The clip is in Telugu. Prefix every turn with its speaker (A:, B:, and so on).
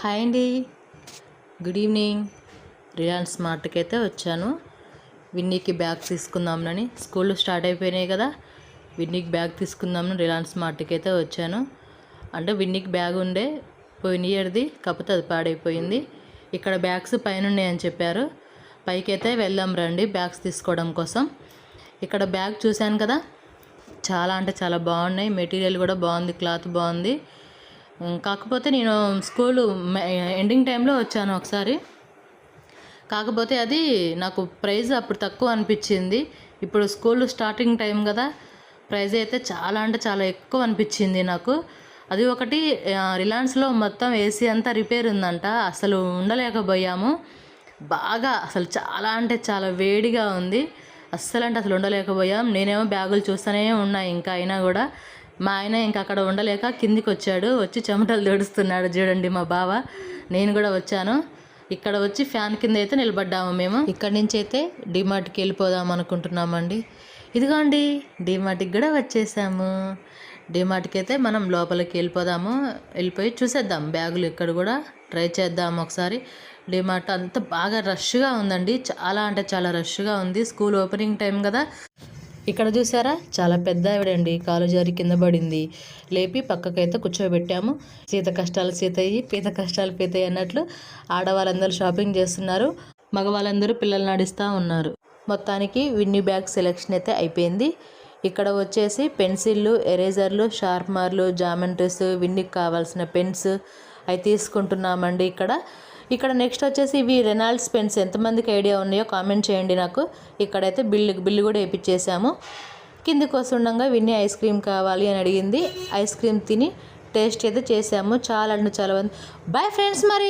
A: హాయ్ అండి. Good evening. రిలయన్స్ మార్ట్కి అయితే వచ్చాను. విన్నీకి బ్యాగ్ తీసుకుందామని స్కూల్ స్టార్ట్ అయిపోయినాయి కదా. విన్నీకి బ్యాగ్ తీసుకుందామని రిలయన్స్ మార్ట్కి అయితే వచ్చాను. అంటే విన్నీకి బ్యాగ్ ఉండే పోయిన ఇయర్ది కాకపోతే అది పాడైపోయింది. ఇక్కడ బ్యాగ్స్ పైన ఉన్నాయని చెప్పారు. పైకి అయితే వెళ్దాం రండి బ్యాగ్స్ తీసుకోవడం కోసం. ఇక్కడ బ్యాగ్ చూశాను కదా. చాలా అంటే చాలా బాగున్నాయి. మెటీరియల్ కూడా బాగుంది క్లాత్ బాగుంది. కాకపోతే నేను స్కూల్ ఎండింగ్ టైంలో వచ్చాను ఒకసారి. కాకపోతే అది నాకు ప్రైజ్ అప్పుడు తక్కువ అనిపించింది. ఇప్పుడు స్కూల్ స్టార్టింగ్ టైం కదా ప్రైజ్ అయితే చాలా అంటే చాలా ఎక్కువ అనిపించింది నాకు. అది ఒకటి రిలయన్స్లో మొత్తం ఏసీ అంతా రిపేర్ ఉందంట. అసలు ఉండలేకపోయాము. బాగా అసలు చాలా అంటే చాలా వేడిగా ఉంది. అస్సలు అంటే అసలు ఉండలేకపోయాం. నేనేమో బ్యాగులు చూస్తూనే ఉన్నా ఇంకా అయినా కూడా. మా ఆయన ఇంకా అక్కడ ఉండలేక కిందికి వచ్చాడు వచ్చి చెమటలు తేడుస్తున్నాడు చూడండి మా బావ. నేను కూడా వచ్చాను. ఇక్కడ వచ్చి ఫ్యాన్ కింద అయితే నిలబడ్డాము మేము. ఇక్కడ నుంచి అయితే డిమార్ట్కి వెళ్ళిపోదాం అనుకుంటున్నామండి. ఇదిగోండి డిమార్ట్కి కూడా వచ్చేసాము. డిమార్ట్కి అయితే మనం లోపలికి వెళ్ళిపోదాము. వెళ్ళిపోయి చూసేద్దాం. బ్యాగులు ఇక్కడ కూడా ట్రై చేద్దాం ఒకసారి. డిమార్ట్ అంతా బాగా రష్గా ఉందండి. చాలా అంటే చాలా రష్గా ఉంది. స్కూల్ ఓపెనింగ్ టైం కదా. ఇక్కడ చూసారా? చాలా పెద్ద ఆవిడండి. కాలు జారి కింద పడింది. లేపి పక్కకైతే కూర్చోబెట్టాము. సీత కష్టాలు సీతయ్యి పీత కష్టాలు పీతయ్యి అన్నట్లు ఆడవాళ్ళందరూ షాపింగ్ చేస్తున్నారు. మగవాళ్ళందరూ పిల్లలు నడుస్తూ ఉన్నారు. మొత్తానికి విన్నీ బ్యాగ్ సెలెక్షన్ అయితే అయిపోయింది. ఇక్కడ వచ్చేసి పెన్సిళ్ళు ఎరేజర్లు షార్ప్నర్లు జామెంట్రీస్ విన్నికి కావాల్సిన పెన్స్ అవి తీసుకుంటున్నామండి ఇక్కడ. ఇక్కడ నెక్స్ట్ వచ్చేసి ఇవి రెనాల్డ్స్ పెన్స్. ఎంతమందికి ఐడియా ఉన్నాయో కామెంట్ చేయండి నాకు. ఇక్కడైతే బిల్లు బిల్లు కూడా వేయించేసాము కిందికి వస్తుండగా విన్నీ ఐస్ క్రీమ్ కావాలి అని అడిగింది. ఐస్ క్రీమ్ తిని టేస్ట్ అయితే చేసాము. చాలా అంటే చాలా బాయ్ ఫ్రెండ్స్ మరి!